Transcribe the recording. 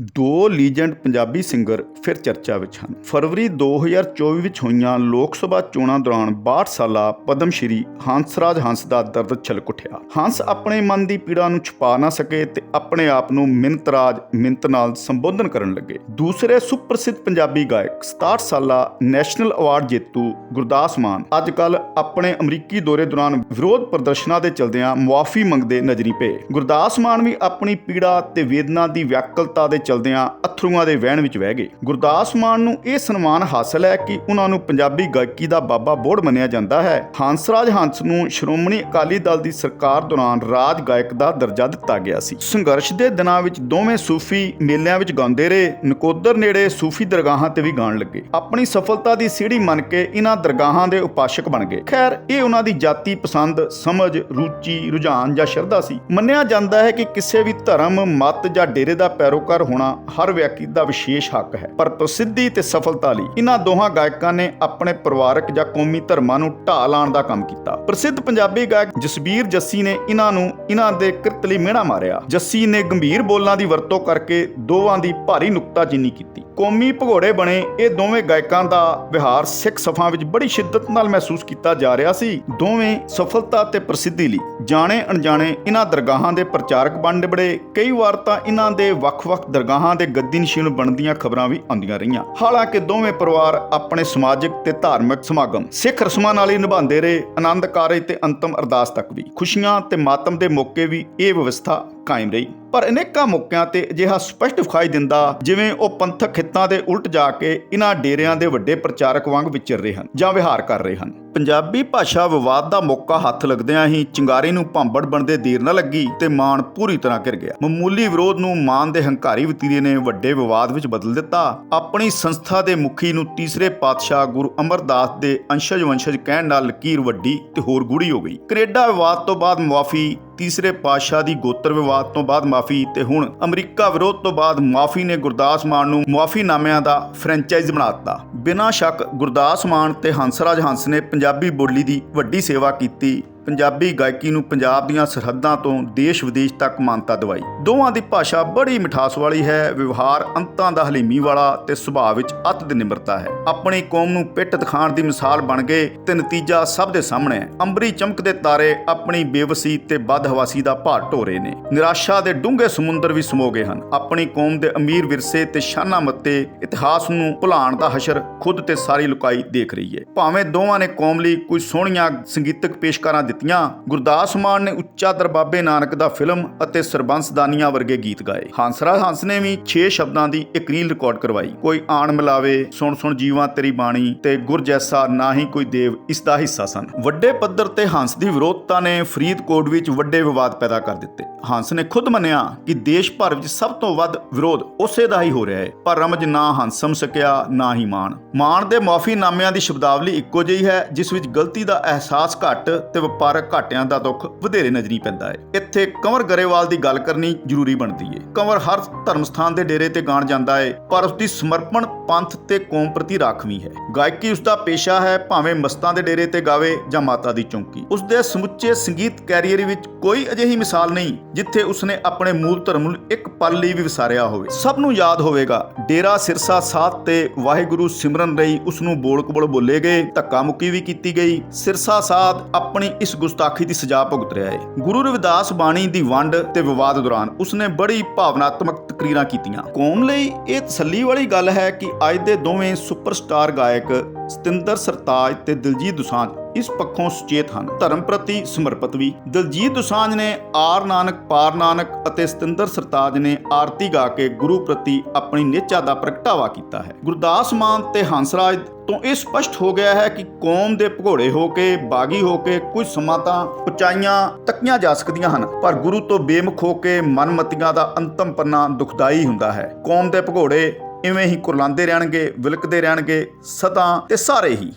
ਦੋ legend Punjabi singer ਫਿਰ ਚਰਚਾ ਵਿੱਚ ਹਨ। ਫਰਵਰੀ 2024 ਵਿੱਚ ਹੋਈਆਂ ਲੋਕ ਸਭਾ ਚੋਣਾਂ ਦੌਰਾਨ 62 ਸਾਲਾ ਪਦਮ ਸ਼੍ਰੀ ਹੰਸਰਾਜ ਹੰਸ ਦਾ ਦਰਦ ਛਲਕ ਉੱਠਿਆ। ਹੰਸ ਆਪਣੇ ਮਨ ਦੀ ਪੀੜਾ ਨੂੰ ਛੁਪਾ ਨਾ ਸਕੇ ਤੇ ਆਪਣੇ ਆਪ ਨੂੰ ਮਿੰਤਰਾਜ ਮਿੰਤ ਨਾਲ ਸੰਬੋਧਨ ਕਰਨ ਲੱਗੇ। ਦੂਸਰੇ ਸੁਪ੍ਰਸਿੱਧ ਪੰਜਾਬੀ ਗਾਇਕ 67 ਸਾਲਾ ਨੈਸ਼ਨਲ ਅਵਾਰਡ ਜੇਤੂ ਗੁਰਦਾਸ ਮਾਨ ਅੱਜ ਕੱਲ ਆਪਣੇ ਅਮਰੀਕੀ ਦੌਰੇ ਦੌਰਾਨ ਵਿਰੋਧ ਪ੍ਰਦਰਸ਼ਨਾਂ ਦੇ ਚਲਦਿਆਂ ਮੁਆਫੀ ਮੰਗਦੇ ਨਜ਼ਰੀ ਪਏ। ਗੁਰਦਾਸ ਮਾਨ ਵੀ ਆਪਣੀ ਪੀੜਾ ਤੇ ਵੇਦਨਾ ਦੀ ਵਿਆਕਲਤਾ ਦੇ ਚਲਦਿਆਂ ਅਥਰੂਆਂ ਦੇ ਵਹਿਣ ਵਿੱਚ ਵਹਿ ਗਏ। ਗੁਰਦਾਸ ਮਾਨ ਨੂੰ ਇਹ ਸਨਮਾਨ ਹਾਸਲ ਹੈ ਕਿ ਉਹਨਾਂ ਨੂੰ ਪੰਜਾਬੀ ਗਾਇਕੀ ਦਾ ਬਾਬਾ ਬੋੜ ਮੰਨਿਆ ਜਾਂਦਾ ਹੈ। ਹੰਸਰਾਜ ਹੰਸ ਨੂੰ ਸ਼੍ਰੋਮਣੀ ਅਕਾਲੀ ਦਲ ਦੀ ਸਰਕਾਰ ਦੌਰਾਨ ਰਾਜ ਗਾਇਕ ਦਾ ਦਰਜਾ ਦਿੱਤਾ ਗਿਆ ਸੀ। ਸੰਘਰਸ਼ ਦੇ ਦਿਨਾਂ ਵਿੱਚ ਦੋਵੇਂ ਸੂਫੀ ਮੇਲਿਆਂ ਵਿੱਚ ਗਾਉਂਦੇ ਰਹੇ। ਨਕੋਦਰ ਨੇੜੇ ਸੂਫੀ ਦਰਗਾਹਾਂ ਤੇ ਵੀ ਗਾਣ ਲੱਗੇ। ਆਪਣੀ ਸਫਲਤਾ ਦੀ ਸੀੜੀ ਮੰਨ ਕੇ ਇਹਨਾਂ ਦਰਗਾਹਾਂ ਦੇ ਉਪਾਸ਼ਕ ਬਣ ਗਏ। ਖੈਰ, ਇਹ ਉਹਨਾਂ ਦੀ ਜਾਤੀ ਪਸੰਦ, ਸਮਝ, ਰੁਚੀ, ਰੁਝਾਨ ਜਾਂ ਸ਼ਰਧਾ ਸੀ। ਮੰਨਿਆ ਜਾਂਦਾ ਹੈ ਕਿ ਕਿਸੇ ਵੀ ਧਰਮ, ਮਤ ਜਾਂ ਡੇਰੇ ਦਾ ਪੈਰੋਕਾਰ ਹੋਣਾ ਹਰ ਵਿਅਕਤੀ ਦਾ ਵਿਸ਼ੇਸ਼ ਹੱਕ ਹੈ। ਪਰ ਪ੍ਰਸਿੱਧੀ ਤੇ ਸਫਲਤਾ ਲਈ ਇਹਨਾਂ ਦੋਹਾਂ ਗਾਇਕਾਂ ਨੇ ਆਪਣੇ ਪਰਿਵਾਰਕ ਜਾਂ ਕੌਮੀ ਧਰਮਾਂ ਨੂੰ ਢਾਹ ਲਾਉਣ ਦਾ ਕੰਮ ਕੀਤਾ। ਪ੍ਰਸਿੱਧ ਪੰਜਾਬੀ ਗਾਇਕ ਜਸਬੀਰ ਜੱਸੀ ਨੇ ਇਹਨਾਂ ਨੂੰ ਇਹਨਾਂ ਦੇ ਕਿਰਤ ਲਈ ਮਿਹਣਾ ਮਾਰਿਆ। ਜੱਸੀ ਨੇ ਗੰਭੀਰ ਬੋਲਾਂ ਦੀ ਵਰਤੋਂ ਕਰਕੇ ਦੋਵਾਂ ਦੀ ਭਾਰੀ ਨੁਕਤਾਚੀਨੀ ਕੀਤੀ। ਕੌਮੀ ਭਗੌੜੇ ਬਣੇ ਇਹ ਦੋਵੇਂ ਗਾਇਕਾਂ ਦਾ ਵਿਹਾਰ ਸਿੱਖ ਸਫਾਂ ਵਿੱਚ ਬੜੀ ਸ਼ਿੱਦਤ ਨਾਲ ਮਹਿਸੂਸ ਕੀਤਾ ਜਾ ਰਿਹਾ ਸੀ। ਦੋਵੇਂ ਸਫਲਤਾ ਤੇ ਪ੍ਰਸਿੱਧੀ ਲਈ ਜਾਣੇ ਅਣਜਾਣੇ ਇਹਨਾਂ ਦਰਗਾਹਾਂ ਦੇ ਪ੍ਰਚਾਰਕ ਬਣ ਨਿਬੜੇ। ਕਈ ਵਾਰ ਤਾਂ ਇਹਨਾਂ ਦੇ ਵੱਖ-ਵੱਖ ਦਰਗਾਹਾਂ ਦੇ ਗੱਦੀ ਨਸ਼ੀਨ ਬਣਦੀਆਂ ਖਬਰਾਂ ਵੀ ਆਉਂਦੀਆਂ ਰਹੀਆਂ। ਹਾਲਾਂਕਿ ਦੋਵੇਂ ਪਰਿਵਾਰ ਆਪਣੇ ਸਮਾਜਿਕ ਤੇ ਧਾਰਮਿਕ ਸਮਾਗਮ ਸਿੱਖ ਰਸਮਾਂ ਨਾਲ ਹੀ ਨਿਭਾਉਂਦੇ ਰਹੇ। ਆਨੰਦ ਕਾਰਜ ਤੇ ਅੰਤਮ ਅਰਦਾਸ ਤੱਕ ਵੀ। ਖੁਸ਼ੀਆਂ ਤੇ ਮਾਤਮ ਦੇ ਮੌਕੇ ਵੀ ਇਹ ਵਿਵਸਥਾ ਕਾਇਮ ਰਹੀ। ਪਰ ਅਨੇਕਾਂ ਮੌਕਿਆਂ ਤੇ ਅਜਿਹਾ ਸਪਸ਼ਟ ਵਿਖਾਈ ਦਿੰਦਾ, ਜਿਵੇਂ ਉਹ ਪੰਥਕ ਹਿੱਤਾਂ ਦੇ ਉਲਟ ਜਾ ਕੇ ਇਹਨਾਂ ਡੇਰਿਆਂ ਦੇ ਵੱਡੇ ਪ੍ਰਚਾਰਕ ਵਾਂਗ ਵਿਚਰ ਰਹੇ ਹਨ ਜਾਂ ਵਿਹਾਰ ਕਰ ਰਹੇ ਹਨ। ਪੰਜਾਬੀ ਭਾਸ਼ਾ ਵਿਵਾਦ ਦਾ ਮੌਕਾ ਹੱਥ ਲੱਗਦਿਆਂ ਹੀ ਚਿੰਗਾਰੀ ਨੂੰ ਭਾਂਬੜ ਬਣਦੇ ਦੇਰ ਨਾ ਲੱਗੀ ਤੇ ਮਾਨ ਪੂਰੀ ਤਰ੍ਹਾਂ ਘਿਰ ਗਿਆ। ਮਾਮੂਲੀ ਵਿਰੋਧ ਨੂੰ ਮਾਨ ਦੇ ਹੰਕਾਰੀ ਵਤੀਰੇ ਨੇ ਵੱਡੇ ਵਿਵਾਦ ਵਿੱਚ ਬਦਲ ਦਿੱਤਾ। ਆਪਣੀ ਸੰਸਥਾ ਦੇ ਮੁਖੀ ਨੂੰ ਤੀਸਰੇ ਪਾਤਸ਼ਾਹ ਗੁਰੂ ਅਮਰਦਾਸ ਦੇ ਅੰਸ਼ਜ ਵੰਸ਼ਜ ਕਹਿਣ ਨਾਲ ਲਕੀਰ ਵੱਡੀ ਤੇ ਹੋਰ ਗੂੜੀ ਹੋ ਗਈ। ਕੈਨੇਡਾ ਵਿਵਾਦ ਤੋਂ ਬਾਅਦ ਮੁਆਫੀ ਤੀਸਰੇ ਪਾਤਸ਼ਾਹ ਦੀ ਗੋਤਰ ਵਿਵਾਦ ਤੋਂ ਬਾਅਦ ਮਾਫੀ ਤੇ ਹੁਣ ਅਮਰੀਕਾ ਵਿਰੋਧ ਤੋਂ ਬਾਅਦ ਮਾਫੀ ਨੇ ਗੁਰਦਾਸ ਮਾਨ ਨੂੰ ਮਾਫੀਨਾਮਿਆਂ ਦਾ ਫਰੈਂਚਾਈਜ਼ ਬਣਾ ਦਿੱਤਾ। ਬਿਨਾਂ ਸ਼ੱਕ ਗੁਰਦਾਸ ਮਾਨ ਤੇ ਹੰਸਰਾਜ ਹੰਸ ਨੇ ਪੰਜਾਬੀ ਬੋਲੀ ਦੀ ਵੱਡੀ ਸੇਵਾ ਕੀਤੀ। ਪੰਜਾਬੀ ਗਾਇਕੀ ਨੂੰ ਪੰਜਾਬ ਦੀਆਂ ਸਰਹੱਦਾਂ ਤੋਂ ਦੇਸ਼ ਵਿਦੇਸ਼ ਤੱਕ ਮਾਨਤਾ ਦਿਵਾਈ। ਦੋਵਾਂ ਦੀ ਭਾਸ਼ਾ ਬੜੀ ਮਿਠਾਸ ਵਾਲੀ ਹੈ, ਵਿਵਹਾਰ ਅੰਤਾਂ ਦਾ ਹਲੀਮੀ ਵਾਲਾ ਤੇ ਸੁਭਾਅ ਵਿੱਚ ਅਤ ਦੀ ਨਿਮਰਤਾ ਹੈ। ਆਪਣੀ ਕੌਮ ਨੂੰ ਪਿੱਟ ਦਿਖਾਉਣ ਦੀ ਮਿਸਾਲ ਬਣ ਗਏ ਤੇ ਨਤੀਜਾ ਸਭ ਦੇ ਸਾਹਮਣੇ ਹੈ। ਅੰਬਰੀ ਚਮਕਦੇ ਤਾਰੇ ਆਪਣੀ ਬੇਵਸੀ ਤੇ ਬਦਹਵਾਸੀ ਦਾ ਭਾਰ ਢੋ ਰਹੇ ਨੇ। ਨਿਰਾਸ਼ਾ ਦੇ ਡੂੰਘੇ ਸਮੁੰਦਰ ਵੀ ਸਮੋ ਗਏ ਹਨ। ਆਪਣੀ ਕੌਮ ਦੇ ਅਮੀਰ ਵਿਰਸੇ ਤੇ ਸ਼ਾਨਾ ਮੱਤੇ ਇਤਿਹਾਸ ਨੂੰ ਭੁਲਾਉਣ ਦਾ ਹਸ਼ਰ ਖੁਦ ਤੇ ਸਾਰੀ ਲੁਕਾਈ ਦੇਖ ਰਹੀ ਹੈ। ਭਾਵੇਂ ਦੋਵਾਂ ਨੇ ਕੌਮ ਲਈ ਕੁਝ ਸੋਹਣੀਆਂ ਸੰਗੀਤਕ ਪੇਸ਼ਕਾਰਾਂ ਦਿੱਤੀਆਂ। ਗੁਰਦਾਸ ਮਾਨ ਨੇ ਉੱਚਾ ਦਰਬਾਬੇ ਨਾਨਕ ਦਾ ਫਿਲਮ ਅਤੇ ਸਰਬੰਸ ਦਾਨੀਆਂ ਵਰਗੇ ਗੀਤ ਗਾਏ। ਹੰਸਰਾਜ ਹੰਸ ਨੇ ਵੀ 6 ਸ਼ਬਦਾਂ ਦੀ ਇੱਕ ਰੀਲ ਰਿਕਾਰਡ ਕਰਵਾਈ। ਕੋਈ ਆਣ ਮਿਲਾਵੇ, ਸੁਣ ਸੁਣ ਜੀਵਾਂ ਤੇਰੀ ਬਾਣੀ ਤੇ ਗੁਰ ਜੈਸਾ ਨਾ ਹੀ ਕੋਈ ਦੇਵ ਇਸ ਦਾ ਹਿੱਸਾ ਸਨ। ਵੱਡੇ ਪੱਧਰ ਤੇ ਹੰਸ ਦੀ ਵਿਰੋਧਤਾ ਨੇ ਫਰੀਦਕੋਟ ਵਿੱਚ ਵੱਡੇ ਵਿਵਾਦ ਪੈਦਾ ਕਰ ਦਿੱਤੇ। ਹੰਸ ਨੇ ਖੁਦ ਮੰਨਿਆ ਕਿ ਦੇਸ਼ ਭਰ ਵਿੱਚ ਸਭ ਤੋਂ ਵੱਧ ਵਿਰੋਧ ਉਸੇ ਦਾ ਹੀ ਹੋ ਰਿਹਾ ਹੈ। ਪਰ ਰਮਜ ਨਾ ਹੰਸ ਸਮ ਸਕਿਆ, ਨਾ ਹੀ ਮਾਣ। ਮਾਣ ਦੇ ਮਾਫੀਨਾਮਿਆਂ ਦੀ ਸ਼ਬਦਾਵਲੀ ਇੱਕੋ ਜਿਹੀ ਹੈ, ਜਿਸ ਵਿੱਚ ਗਲਤੀ ਦਾ ਅਹਿਸਾਸ ਘੱਟ ਤੇ ਵਪਾਰਕ ਘਾਟਿਆਂ ਦਾ ਦੁੱਖ ਵਧੇਰੇ ਨਜ਼ਰੀ ਪੈਂਦਾ ਹੈ। ਇੱਥੇ ਕੰਵਰ ਗਰੇਵਾਲ ਦੀ ਗੱਲ ਕਰਨੀ ਜ਼ਰੂਰੀ ਬਣਦੀ ਹੈ ਕੰਵਰ ਹਰ ਧਰਮ ਸਥਾਨ ਦੇ ਡੇਰੇ ਤੇ ਗਾਣ ਜਾਂਦਾ ਹੈ ਪਰ ਉਸ ਦੀ ਸਮਰਪਣ ਪੰਥ ਤੇ ਕੌਮ ਪ੍ਰਤੀ ਰਾਖਵੀਂ ਹੈ। ਗਾਇਕੀ ਉਸ ਦਾ ਪੇਸ਼ਾ ਹੈ, ਭਾਵੇਂ ਮਸਤਾਂ ਦੇ ਡੇਰੇ ਤੇ ਗਾਵੇ ਜਾਂ ਮਾਤਾ ਦੀ ਚੌਂਕੀ। ਉਸ ਦੇ ਸਮੁੱਚੇ ਸੰਗੀਤ ਕੈਰੀਅਰ ਵਿੱਚ ਕੋਈ ਅਜਿਹੀ ਮਿਸਾਲ ਨਹੀਂ, ਜਿੱਥੇ ਉਸਨੇ ਆਪਣੇ ਮੂਲ ਧਰਮ ਨੂੰ ਇੱਕ ਪਲ ਲਈ ਵੀ ਵਿਸਾਰਿਆ ਹੋਵੇ। ਸਭ ਨੂੰ ਯਾਦ ਹੋਵੇਗਾ, ਡੇਰਾ ਸਿਰਸਾ ਸਾਧ ਤੇ ਵਾਹਿਗੁਰੂ ਸਿਮਰਨ ਲਈ ਉਸ ਨੂੰ ਬੋਲ ਕਬੋਲ ਬੋਲੇ ਗਏ, ਧੱਕਾ ਮੁੱਕੀ ਵੀ ਕੀਤੀ ਗਈ। ਸਿਰਸਾ ਸਾਧ ਆਪਣੀ ਇਸ ਗੁਸਤਾਖੀ ਦੀ ਸਜ਼ਾ ਭੁਗਤ ਰਿਹਾ ਹੈ ਗੁਰੂ ਰਵਿਦਾਸ ਬਾਣੀ ਦੀ ਵੰਡ ਤੇ ਵਿਵਾਦ ਦੌਰਾਨ ਉਸਨੇ ਬੜੀ ਭਾਵਨਾਤਮਕ ਤਕਰੀਰਾਂ ਕੀਤੀਆਂ। ਕੌਮ ਲਈ? ਇਹ ਤਸੱਲੀ ਵਾਲੀ ਗੱਲ ਹੈ ਕਿ ਅੱਜ ਦੇ ਦੋਵੇਂ ਸੁਪਰਸਟਾਰ ਗਾਇਕ ਸਤਿੰਦਰ ਸਰਤਾਜ ਤੇ ਦਿਲਜੀਤ ਦੁਸਾਂਝ ਇਸ ਪੱਖੋਂ ਸੁਚੇਤ ਹਨ। ਧਰਮ ਪ੍ਰਤੀ ਸਮਰਪਿਤ ਵੀ। ਦਿਲਜੀਤ ਦੁਸਾਂਝ ਨੇ ਆਰ ਨਾਨਕ, ਪਾਰ ਨਾਨਕ ਅਤੇ ਸਤਿੰਦਰ ਸਰਤਾਜ ਨੇ ਆਰਤੀ ਗਾ ਕੇ ਗੁਰੂ ਪ੍ਰਤੀ ਆਪਣੀ ਨਿਹਚਾ ਦਾ ਪ੍ਰਗਟਾਵਾ ਕੀਤਾ ਹੈ। ਗੁਰਦਾਸ ਮਾਨ ਤੇ ਹੰਸਰਾਜ ਤੋਂ ਇਹ ਸਪਸ਼ਟ ਹੋ ਗਿਆ ਹੈ ਕਿ ਕੌਮ ਦੇ ਭਗੋੜੇ ਹੋ ਕੇ, ਬਾਗੀ ਹੋ ਕੇ ਕੁਝ ਸਮਾਂ ਤਾਂ ਉਚਾਈਆਂ, ਤੱਕੀਆਂ ਜਾ ਸਕਦੀਆਂ ਹਨ, ਪਰ ਗੁਰੂ ਤੋਂ ਬੇਮੁਖ ਹੋ ਕੇ ਮਨਮਤੀਆਂ ਦਾ ਅੰਤਮ ਪੰਨਾ ਦੁਖਦਾਈ ਹੁੰਦਾ ਹੈ। ਕੌਮ ਦੇ ਭਗੋੜੇ ਇਵੇਂ ਹੀ ਕੁਰਲਾਉਂਦੇ ਰਹਿਣਗੇ, ਵਿਲਕਦੇ ਰਹਿਣਗੇ, ਸਦਾ ਤੇ ਸਾਰੇ ਹੀ।